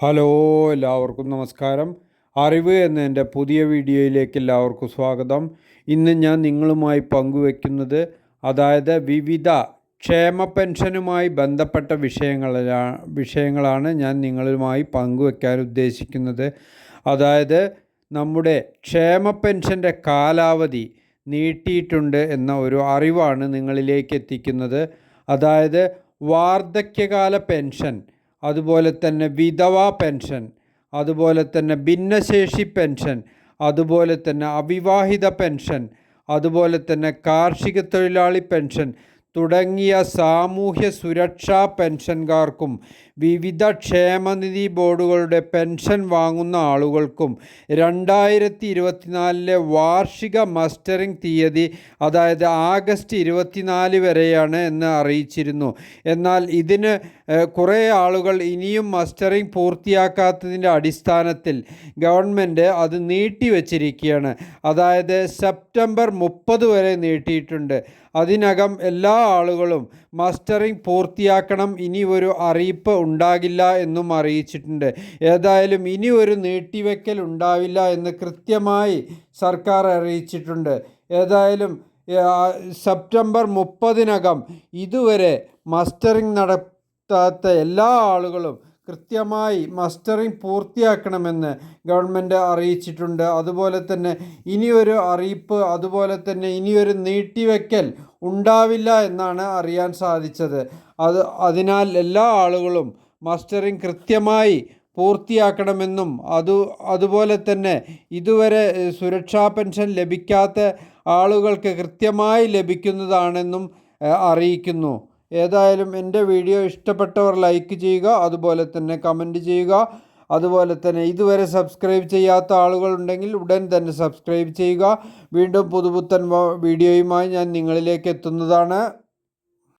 Hello എല്ലാവർക്കും നമസ്കാരം. അറിവ് എന്ന എന്റെ പുതിയ വീഡിയോയിലേക്ക് എല്ലാവർക്കും സ്വാഗതം. ഇന്ന് ഞാൻ നിങ്ങളുമായി പങ്കുവെക്കുന്നത് അതായത് വിവിധ ക്ഷേമ പെൻഷനുമായി ബന്ധപ്പെട്ട വിഷയങ്ങളാ വിഷയങ്ങളാണ് ഞാൻ നിങ്ങളുമായി പങ്കുവെക്കാൻ ഉദ്ദേശിക്കുന്നത്. അതായത് നമ്മുടെ ക്ഷേമ പെൻഷന്റെ കാലാവധി നീട്ടിയിട്ടുണ്ട് എന്ന ഒരു അറിവാണ് നിങ്ങളിലേക്ക് എത്തിക്കുന്നത്. അതായത് വാർദ്ധക്യകാല പെൻഷൻ അതുപോലെ തന്നെ വിധവാ പെൻഷൻ അതുപോലെ തന്നെ ഭിന്നശേഷി പെൻഷൻ അതുപോലെ തന്നെ അവിവാഹിത പെൻഷൻ അതുപോലെ തന്നെ കാർഷിക തൊഴിലാളി പെൻഷൻ തുടങ്ങിയ സാമൂഹ്യ സുരക്ഷാ പെൻഷൻകാർക്കും വിവിധ ക്ഷേമനിധി ബോർഡുകളുടെ പെൻഷൻ വാങ്ങുന്ന ആളുകൾക്കും രണ്ടായിരത്തി ഇരുപത്തിനാലിലെ വാർഷിക മസ്റ്ററിംഗ് തീയതി അതായത് ആഗസ്റ്റ് ഇരുപത്തിനാല് വരെയാണ് എന്ന് അറിയിച്ചിരുന്നു. എന്നാൽ ഇതിന് കുറേ ആളുകൾ ഇനിയും മസ്റ്ററിംഗ് പൂർത്തിയാക്കാത്തതിന്റെ അടിസ്ഥാനത്തിൽ ഗവൺമെന്റ് അത് നീട്ടിവെച്ചിരിക്കുകയാണ്. അതായത് സെപ്റ്റംബർ മുപ്പത് വരെ നീട്ടിയിട്ടുണ്ട്. അതിനകം എല്ലാ ആളുകളും മസ്റ്ററിംഗ് പൂർത്തിയാക്കണം. ഇനി ഒരു അറിയിപ്പ് ഉണ്ടാകില്ല എന്നും അറിയിച്ചിട്ടുണ്ട്. ഏതായാലും ഇനി ഒരു നീട്ടിവെക്കൽ ഉണ്ടാവില്ല എന്ന് കൃത്യമായി സർക്കാർ അറിയിച്ചിട്ടുണ്ട്. ഏതായാലും സെപ്റ്റംബർ മുപ്പതിനകം ഇതുവരെ മസ്റ്ററിംഗ് നടത്താത്ത എല്ലാ ആളുകളും കൃത്യമായി മസ്റ്ററിംഗ് പൂർത്തിയാക്കണമെന്ന് ഗവൺമെന്റ് അറിയിച്ചിട്ടുണ്ട്. അതുപോലെ തന്നെ ഇനിയൊരു അറിയിപ്പ് അതുപോലെ തന്നെ ഇനിയൊരു നീട്ടിവെക്കൽ ഉണ്ടാവില്ല എന്നാണ് അറിയാൻ സാധിച്ചത്. അത് അതിനാൽ എല്ലാ ആളുകളും മസ്റ്ററിംഗ് കൃത്യമായി പൂർത്തിയാക്കണമെന്നും അതു അതുപോലെ തന്നെ ഇതുവരെ സുരക്ഷാ പെൻഷൻ ലഭിക്കാത്ത ആളുകൾക്ക് കൃത്യമായി ലഭിക്കുന്നതാണെന്നും അറിയിക്കുന്നു. ഏതായാലും എന്റെ വീഡിയോ ഇഷ്ടപ്പെട്ടവർ ലൈക്ക് ചെയ്യുക അതുപോലെ തന്നെ കമന്റ് ചെയ്യുക. അതുപോലെ തന്നെ ഇതുവരെ സബ്സ്ക്രൈബ് ചെയ്യാത്ത ആളുകളുണ്ടെങ്കിൽ ഉടൻ തന്നെ സബ്സ്ക്രൈബ് ചെയ്യുക. വീണ്ടും പുതുപുത്തൻ വീഡിയോയുമായി ഞാൻ നിങ്ങളിലേക്ക് എത്തുന്നതാണ്.